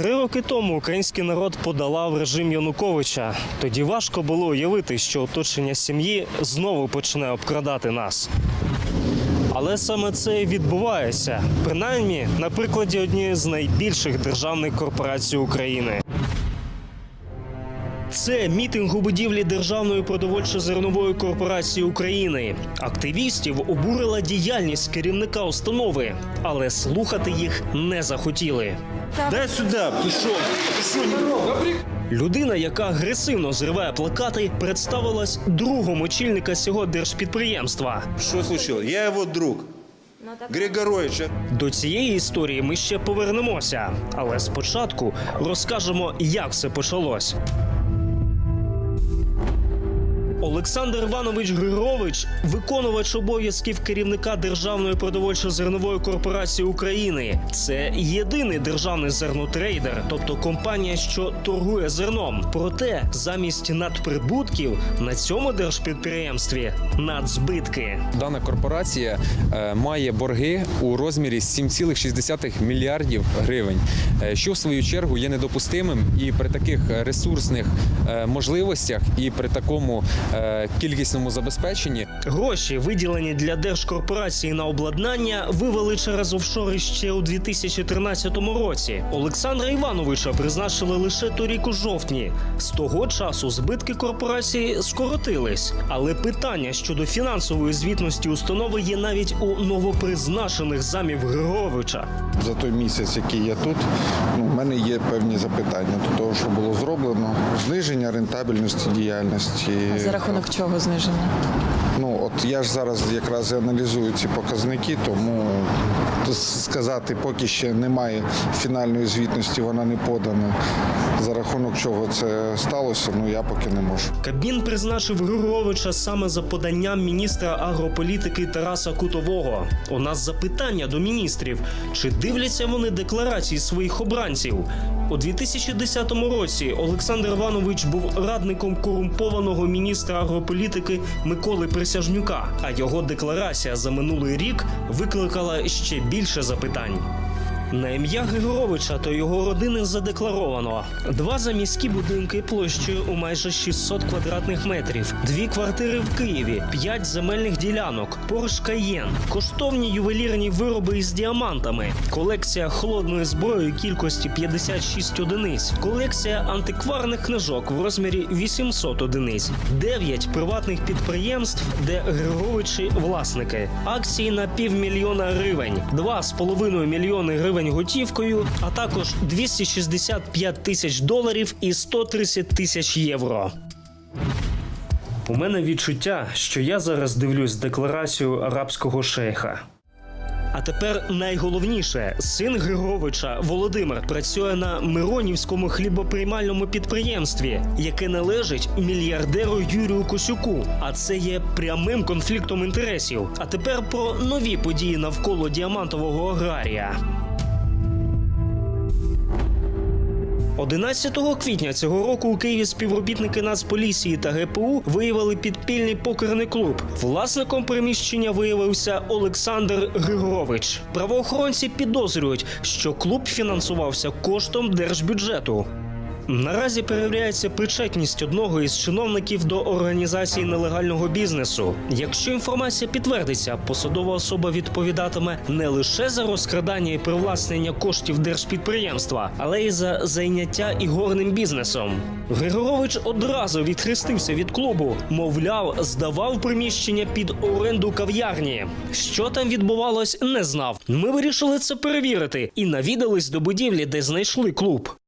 Три роки тому український народ подолав режим Януковича. Тоді важко було уявити, що оточення сім'ї знову почне обкрадати нас. Але саме це і відбувається, принаймні на прикладі однієї з найбільших державних корпорацій України. Це мітинг у будівлі Державної продовольчо-зернової корпорації України. Активістів обурила діяльність керівника установи, але слухати їх не захотіли. Дай сюда, пішов. Людина, яка агресивно зриває плакати, представилась другом очільника цього держпідприємства. Що случилось? Я його друг. Григорович, До цієї історії ми ще повернемося, але спочатку розкажемо, як все почалось. Олександр Іванович Григорович, виконувач обов'язків керівника Державної продовольчо-зернової корпорації України. Це єдиний державний зернотрейдер, тобто компанія, що торгує зерном. Проте замість надприбутків на цьому держпідприємстві надзбитки. Дана корпорація е, має борги у розмірі 7,6 мільярдів гривень, е, що в свою чергу є недопустимим і при таких ресурсних е, можливостях, і при такому кількісному забезпеченні Гроші, виділені для держкорпорації на обладнання, вивели через офшори ще у 2013 році. Олександра Івановича призначили лише торік у жовтні. З того часу збитки корпорації скоротились. Але питання щодо фінансової звітності установи є навіть у новопризначених замів Григоровича. За той місяць, який я тут, ну, в мене є певні запитання до того, що було зроблено. Зниження рентабельності діяльності. Рахунок чого зниження? Ну от я ж зараз якраз аналізую ці показники, тому то сказати, поки ще немає фінальної звітності, вона не подана. За рахунок чого це сталося, ну я поки не можу. Кабмін призначив Григоровича саме за поданням міністра агрополітики Тараса Кутового. У нас запитання до міністрів: чи дивляться вони декларації своїх обранців? У 2010 році Олександр Іванович був радником корумпованого міністра агрополітики Миколи Присяжнюка. А його декларація за минулий рік викликала ще більше запитань. На ім'я Григоровича та його родини задекларовано. Два заміські будинки площею у майже 600 квадратних метрів, дві квартири в Києві, п'ять земельних ділянок, Porsche Cayenne, коштовні ювелірні вироби із діамантами, колекція холодної зброї кількості 56 одиниць, колекція антикварних книжок в розмірі 800 одиниць, дев'ять приватних підприємств, де Григоровичі власники, акції на півмільйона гривень, 2,5 мільйони гривень готівкою, а також 265 тисяч доларів і 130 тисяч євро. У мене відчуття, що я зараз дивлюсь декларацію арабського шейха. А тепер найголовніше: син Григоровича Володимир працює на Миронівському хлібоприймальному підприємстві, яке належить мільярдеру Юрію Косюку. А це є прямим конфліктом інтересів. А тепер про нові події навколо діамантового аграрія. 11 квітня цього року у Києві співробітники Нацполіції та ГПУ виявили підпільний покерний клуб. Власником приміщення виявився Олександр Григорович. Правоохоронці підозрюють, що клуб фінансувався коштом держбюджету. Наразі перевіряється причетність одного із чиновників до організації нелегального бізнесу. Якщо інформація підтвердиться, посадова особа відповідатиме не лише за розкрадання і привласнення коштів держпідприємства, але й за зайняття ігорним бізнесом. Григорович одразу відхрестився від клубу, мовляв, здавав приміщення під оренду кав'ярні. Що там відбувалось, не знав. Ми вирішили це перевірити і навідались до будівлі, де знайшли клуб.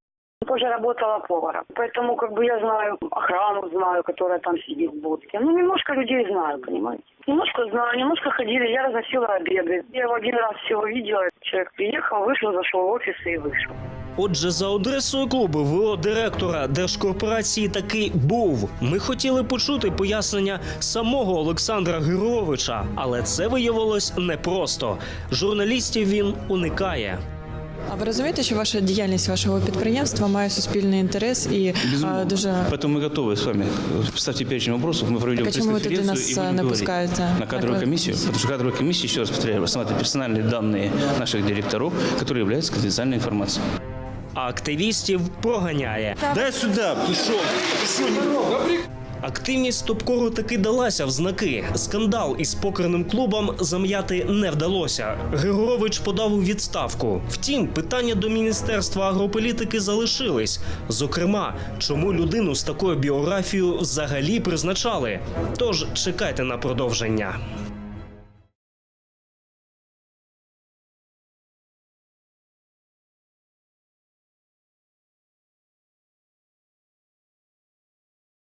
Позже работала поваром. Поэтому как бы я знаю охрану, знаю, которая там сидит в будке. Ну, немножко людей знаю, понимаете. Немножко знаю, немножко ходили, я разносила обеды. Я его один раз всего видела. Человек приехал, вышел, зашел в офис и вышел. Отже, за адресою клубу ВО директора держкорпорації таки був. Ми хотіли почути пояснення самого Олександра Геровича, але це виявилось непросто. Журналістів він уникає. А ви розумієте, що ваша діяльність вашого підприємства має суспільний інтерес і а, дуже Поэтому мы готовы с вами. Ставьте перечень вопросов, мы проведем Так а чему вы тут у пресс-конференцию нас, и будем не говорить. пускаете? На кадровую Так вы- комиссию. Потому что кадровая комиссия, еще раз повторяю, рассматривает персональные данные наших директоров, которые являются конфиденциальной информацией. а активістів проганяє. Дай сюда, ты шо? Ты шо, не Активність Топкору таки далася в знаки. Скандал із покерним клубом зам'яти не вдалося. Григорович подав у відставку. Втім, питання до міністерства агрополітики залишились. Зокрема, чому людину з такою біографією взагалі призначали? Тож чекайте на продовження.